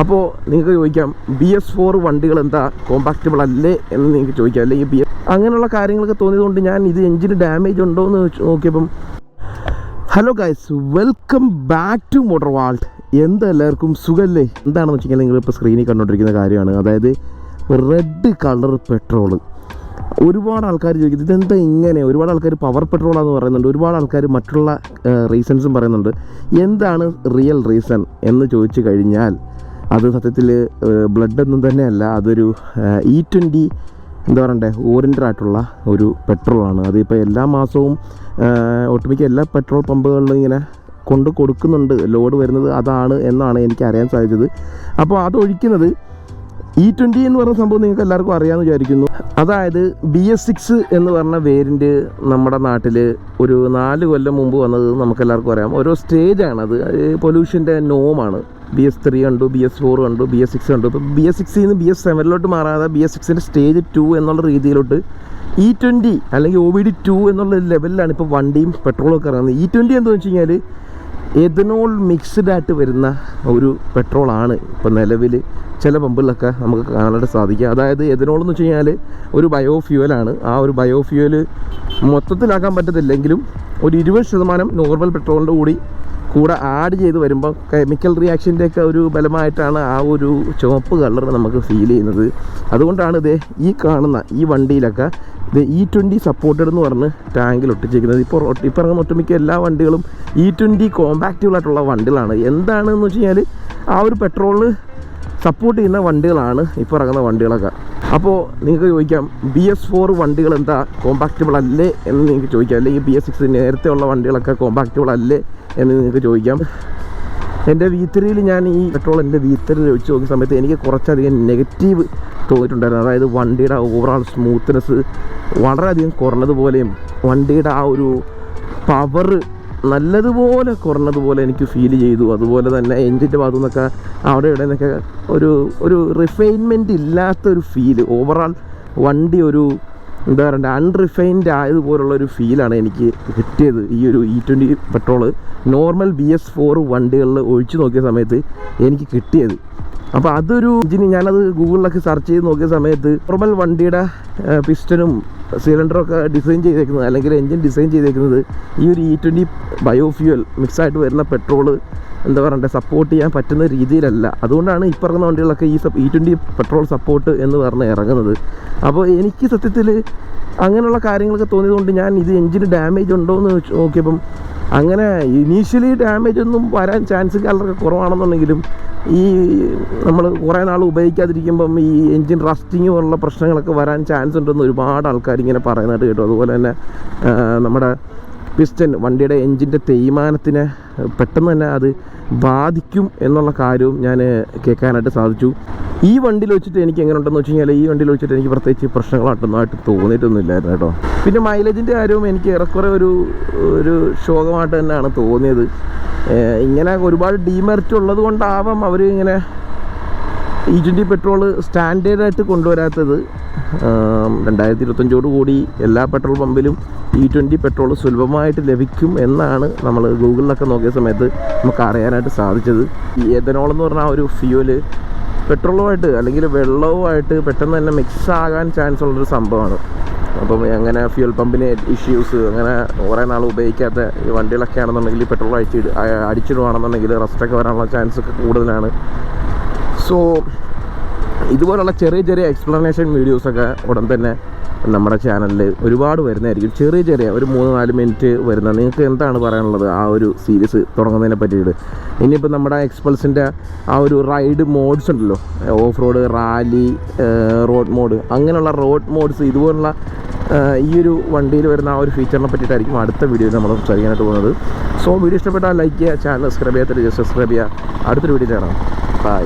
അപ്പോൾ നിങ്ങൾക്ക് ചോദിക്കാം ബി എസ് ഫോർ വണ്ടികൾ എന്താ കോമ്പാക്റ്റബിൾ അല്ലേ എന്ന് നിങ്ങൾക്ക് ചോദിക്കാം. അല്ലെങ്കിൽ ബി അങ്ങനെയുള്ള കാര്യങ്ങളൊക്കെ തോന്നിയതുകൊണ്ട് ഞാൻ ഇത് എഞ്ചിൻ ഡാമേജ് ഉണ്ടോ എന്ന് നോക്കിയപ്പം hello guys welcome back to motor vault എന്താ എല്ലാവർക്കും സുഖല്ലേ? എന്താണെന്ന് വെച്ച് നിങ്ങൾ ഇപ്പോൾ സ്ക്രീനിൽ കണ്ടുകൊണ്ടിരിക്കുന്ന കാര്യമാണ്. അതായത് റെഡ് കളർ പെട്രോൾ ഒരുപാട് ആൾക്കാർ ചോദിക്കും ഇതെന്താ ഇങ്ങനെ? ഒരുപാട് ആൾക്കാർ പവർ പെട്രോളാന്ന് പറയുന്നുണ്ട്. ഒരുപാട് ആൾക്കാർ മറ്റുള്ള റീസൺസും പറയുന്നുണ്ട്. എന്താണ് റിയൽ റീസൺ എന്ന് ചോദിച്ചു കഴിഞ്ഞാൽ അത് സത്യത്തിൽ ബ്ലഡ് ഒന്നും തന്നെയല്ല അതൊരു ഇ ട്വന്റി എന്താ പറയണ്ടേ ഓറിന്റർ ആയിട്ടുള്ള ഒരു പെട്രോളാണ്. അതിപ്പോൾ എല്ലാ മാസവും ഒട്ടുമിക്ക എല്ലാ പെട്രോൾ പമ്പുകളിലും ഇങ്ങനെ കൊണ്ട് കൊടുക്കുന്നുണ്ട്. ലോഡ് വരുന്നത് അതാണ് എന്നാണ് എനിക്ക് അറിയാൻ സാധിച്ചത്. അപ്പോൾ അതൊഴിക്കുന്നത് ഇ ട്വന്റി എന്ന് പറഞ്ഞ സംഭവം നിങ്ങൾക്ക് എല്ലാവർക്കും അറിയാമെന്ന് വിചാരിക്കുന്നു. അതായത് ബി എസ് സിക്സ് എന്ന് പറഞ്ഞ വേരിന്റ് നമ്മുടെ നാട്ടിൽ ഒരു നാല് കൊല്ലം മുമ്പ് വന്നത് നമുക്ക് എല്ലാവർക്കും അറിയാം. ഓരോ സ്റ്റേജാണ് അത്. പൊല്യൂഷന്റെ നോമാണ് ബി എസ് ത്രീ കണ്ടു ബി എസ് ഫോർ കണ്ടു ബി എസ് സിക്സ് കണ്ടു. ഇപ്പോൾ ബി എസ് സിക്സിൽ നിന്ന് ബി എസ് സെവനിലോട്ട് മാറാതെ ബി എസ് സിക്സിന്റെ സ്റ്റേജ് ടു എന്നുള്ള രീതിയിലോട്ട് ഇ ട്വന്റി അല്ലെങ്കിൽ ഒ ബി ഡി ടു എന്നുള്ള ലെവലിലാണ് ഇപ്പോൾ വണ്ടിയും പെട്രോളും ഒക്കെ ഇറങ്ങുന്നത്. ഇ ട്വന്റി എന്ന് വെച്ച് കഴിഞ്ഞാൽ എഥനോൾ മിക്സ്ഡ് ആയിട്ട് വരുന്ന ഒരു പെട്രോളാണ് ഇപ്പോൾ നിലവിൽ ചില പമ്പുകളിലൊക്കെ നമുക്ക് കാണാനായിട്ട് സാധിക്കുക. അതായത് എഥനോൾ എന്ന് വെച്ച് കഴിഞ്ഞാൽ ഒരു ബയോ ഫ്യൂവലാണ് ആ ഒരു ബയോ ഫ്യൂവൽ മൊത്തത്തിലാക്കാൻ പറ്റത്തില്ലെങ്കിലും ഒരു ഇരുപത് ശതമാനം നോർമൽ പെട്രോളിന്റെ കൂടി കൂടെ ആഡ് ചെയ്ത് വരുമ്പോൾ കെമിക്കൽ റിയാക്ഷന്റെയൊക്കെ ഒരു ബലമായിട്ടാണ് ആ ഒരു ചുവപ്പ് കളർ നമുക്ക് ഫീൽ ചെയ്യുന്നത്. അതുകൊണ്ടാണ് ഇത് ഈ കാണുന്ന ഈ വണ്ടിയിലൊക്കെ ഇത് ഇ ട്വന്റി സപ്പോർട്ടഡ് എന്ന് പറഞ്ഞ് ടാങ്കിൽ ഒട്ടിച്ചിരിക്കുന്നത്. ഇപ്പോൾ ഇപ്പോൾ ഇറങ്ങുന്ന ഒട്ടുമിക്ക എല്ലാ വണ്ടികളും ഇ ട്വന്റി കോമ്പാക്റ്റീവായിട്ടുള്ള വണ്ടികളാണ്. എന്താണെന്ന് വെച്ച് കഴിഞ്ഞാൽ ആ ഒരു പെട്രോളിന് സപ്പോർട്ട് ചെയ്യുന്ന വണ്ടികളാണ് ഇപ്പോൾ ഇറങ്ങുന്ന വണ്ടികളൊക്കെ. അപ്പോൾ നിങ്ങൾക്ക് ചോദിക്കാം ബി എസ് ഫോർ വണ്ടികൾ എന്താ കോമ്പാക്റ്റബിൾ അല്ലേ എന്ന് നിങ്ങൾക്ക് ചോദിക്കാം. അല്ലെങ്കിൽ ബി എസ് സിക്സ് നേരത്തെ ഉള്ള വണ്ടികളൊക്കെ കോമ്പാക്റ്റബിൾ അല്ലേ എന്ന് നിങ്ങൾക്ക് ചോദിക്കാം. എന്റെ വി ത്രീയിൽ ഞാൻ ഈ പെട്രോൾ എന്റെ വി ത്രീയിൽ ഒഴിച്ച് നോക്കിയ സമയത്ത് എനിക്ക് കുറച്ചധികം നെഗറ്റീവ് തോന്നിയിട്ടുണ്ടായിരുന്നു അതായത് വണ്ടിയുടെ ഓവറോൾ സ്മൂത്ത്നെസ് വളരെയധികം കുറഞ്ഞതുപോലെയും വണ്ടിയുടെ ആ ഒരു പവർ നല്ലതുപോലെ കുറഞ്ഞതുപോലെ എനിക്ക് ഫീൽ ചെയ്തു. അതുപോലെ തന്നെ എഞ്ചിന്റെ ഭാഗത്തു നിന്നൊക്കെ അവിടെ ഇവിടെ നിന്നൊക്കെ ഒരു ഒരു റിഫൈൻമെന്റ് ഇല്ലാത്തൊരു ഫീൽ ഓവറോൾ വണ്ടി ഒരു എന്താ പറയണ്ടേ അൺറിഫൈൻഡ് ആയതുപോലുള്ള ഒരു ഫീലാണ് എനിക്ക് കിട്ടിയത് ഈ ഒരു E twenty petrol normal B S four വണ്ടികളിൽ ഒഴിച്ചു നോക്കിയ സമയത്ത് എനിക്ക് കിട്ടിയത്. അപ്പോൾ അതൊരു ഇതിന് ഞാനത് ഗൂഗിളിലൊക്കെ സെർച്ച് ചെയ്ത് നോക്കിയ സമയത്ത് നോർമൽ വണ്ടിയുടെ പിസ്റ്റനും സിലിണ്ടറൊക്കെ ഡിസൈൻ ചെയ്തേക്കുന്നത് അല്ലെങ്കിൽ എൻജിൻ ഡിസൈൻ ചെയ്തേക്കുന്നത് ഈ ഒരു ഇ ട്വന്റി ബയോഫ്യൂവൽ മിക്സായിട്ട് വരുന്ന പെട്രോൾ എന്താ പറയണ്ടേ സപ്പോർട്ട് ചെയ്യാൻ പറ്റുന്ന രീതിയിലല്ല. അതുകൊണ്ടാണ് ഈ പറഞ്ഞ വണ്ടികളൊക്കെ ഈ ഇ ട്വന്റി പെട്രോൾ സപ്പോർട്ട് എന്ന് പറഞ്ഞ് ഇറങ്ങുന്നത്. അപ്പോൾ എനിക്ക് സത്യത്തിൽ അങ്ങനെയുള്ള കാര്യങ്ങളൊക്കെ തോന്നിയതുകൊണ്ട് ഞാൻ ഇത് എഞ്ചിന് ഡാമേജ് ഉണ്ടോ എന്ന് നോക്കിയപ്പം അങ്ങനെ ഇനീഷ്യലി ഡാമേജ് ഒന്നും വരാൻ ചാൻസ് കളറൊക്കെ കുറവാണെന്നുണ്ടെങ്കിലും ഈ നമ്മൾ കുറേ നാൾ ഉപയോഗിക്കാതിരിക്കുമ്പം ഈ എൻജിൻ റസ്റ്റിങ് പോലുള്ള പ്രശ്നങ്ങളൊക്കെ വരാൻ ചാൻസ് ഉണ്ടെന്ന് ഒരുപാട് ആൾക്കാർ ഇങ്ങനെ പറയുന്നതായിട്ട് കേട്ടു. അതുപോലെ തന്നെ നമ്മുടെ പിസ്റ്റൻ വണ്ടിയുടെ എൻജിന്റെ തേയ്മാനത്തിന് പെട്ടെന്ന് തന്നെ അത് ബാധിക്കും എന്നുള്ള കാര്യവും ഞാൻ കേൾക്കാനായിട്ട് സാധിച്ചു. ഈ വണ്ടിയിൽ വെച്ചിട്ട് എനിക്ക് എങ്ങനെ ഉണ്ടെന്ന് വെച്ച് കഴിഞ്ഞാൽ ഈ വണ്ടിയിൽ വെച്ചിട്ട് എനിക്ക് പ്രത്യേകിച്ച് പ്രശ്നങ്ങളായിട്ടൊന്നായിട്ട് തോന്നിയിട്ടൊന്നും ഇല്ലായിരുന്നു കേട്ടോ. പിന്നെ മൈലേജിന്റെ കാര്യവും എനിക്ക് ഏറെക്കുറെ ഒരു ഒരു ശോകമായിട്ട് തന്നെയാണ് തോന്നിയത്. ഇങ്ങനെ ഒരുപാട് ഡീമെറിറ്റ് ഉള്ളത് കൊണ്ടാവാം അവർ ഇങ്ങനെ ഇ ട്വന്റി പെട്രോൾ സ്റ്റാൻഡേർഡായിട്ട് കൊണ്ടുവരാത്തത്. രണ്ടായിരത്തി ഇരുപത്തഞ്ചോട് കൂടി എല്ലാ പെട്രോൾ പമ്പിലും ഇ ട്വന്റി പെട്രോൾ സുലഭമായിട്ട് ലഭിക്കും എന്നാണ് നമ്മൾ ഗൂഗിളിലൊക്കെ നോക്കിയ സമയത്ത് നമുക്ക് അറിയാനായിട്ട് സാധിച്ചത്. ഈ എഥനോൾ എന്ന് പറഞ്ഞാൽ ഒരു ഫ്യൂവൽ പെട്രോളുമായിട്ട് അല്ലെങ്കിൽ വെള്ളവുമായിട്ട് പെട്ടെന്ന് തന്നെ മിക്സ് ആകാൻ ചാൻസ് ഉള്ളൊരു സംഭവമാണ്. അപ്പം അങ്ങനെ ഫ്യൂൽ പമ്പിന് ഇഷ്യൂസ് അങ്ങനെ കുറേ നാൾ ഉപയോഗിക്കാത്ത വണ്ടികളൊക്കെ ആണെന്നുണ്ടെങ്കിൽ പെട്രോൾ അടിച്ചിട് അടിച്ചിടുവാണെന്നുണ്ടെങ്കിൽ റസ്റ്റൊക്കെ വരാനുള്ള ചാൻസ് ഒക്കെ കൂടുതലാണ്. സോ ഇതുപോലുള്ള ചെറിയ ചെറിയ എക്സ്പ്ലനേഷൻ വീഡിയോസൊക്കെ ഉടൻ തന്നെ നമ്മുടെ ചാനലിൽ ഒരുപാട് വരുന്നതായിരിക്കും. ചെറിയ ചെറിയ ഒരു മൂന്ന് നാല് മിനിറ്റ് വരുന്ന നിങ്ങൾക്ക് എന്താണ് പറയാനുള്ളത് ആ ഒരു സീരീസ് തുടങ്ങുന്നതിനെ പറ്റിയിട്ട്? ഇനിയിപ്പോൾ നമ്മുടെ എക്സ്പൾസിന്റെ ആ ഒരു റൈഡ് മോഡ്സ് ഉണ്ടല്ലോ. Off road rally road mode അങ്ങനെയുള്ള റോഡ് മോഡ്സ് ഇതുപോലുള്ള ഈ ഒരു വണ്ടിയിൽ വരുന്ന ആ ഒരു ഫീച്ചറിനെ പറ്റിയിട്ടായിരിക്കും അടുത്ത വീഡിയോയിൽ നമ്മൾ സംസാരിക്കാനായിട്ട് പോകുന്നത്. സോ വീഡിയോ ഇഷ്ടപ്പെട്ടാൽ ലൈക്ക് ചെയ്യുക ചാനൽ സബ്സ്ക്രൈബ് ചെയ്യാത്ത സബ്സ്ക്രൈബ് ചെയ്യുക. അടുത്തൊരു വീഡിയോ കാണാം ബൈ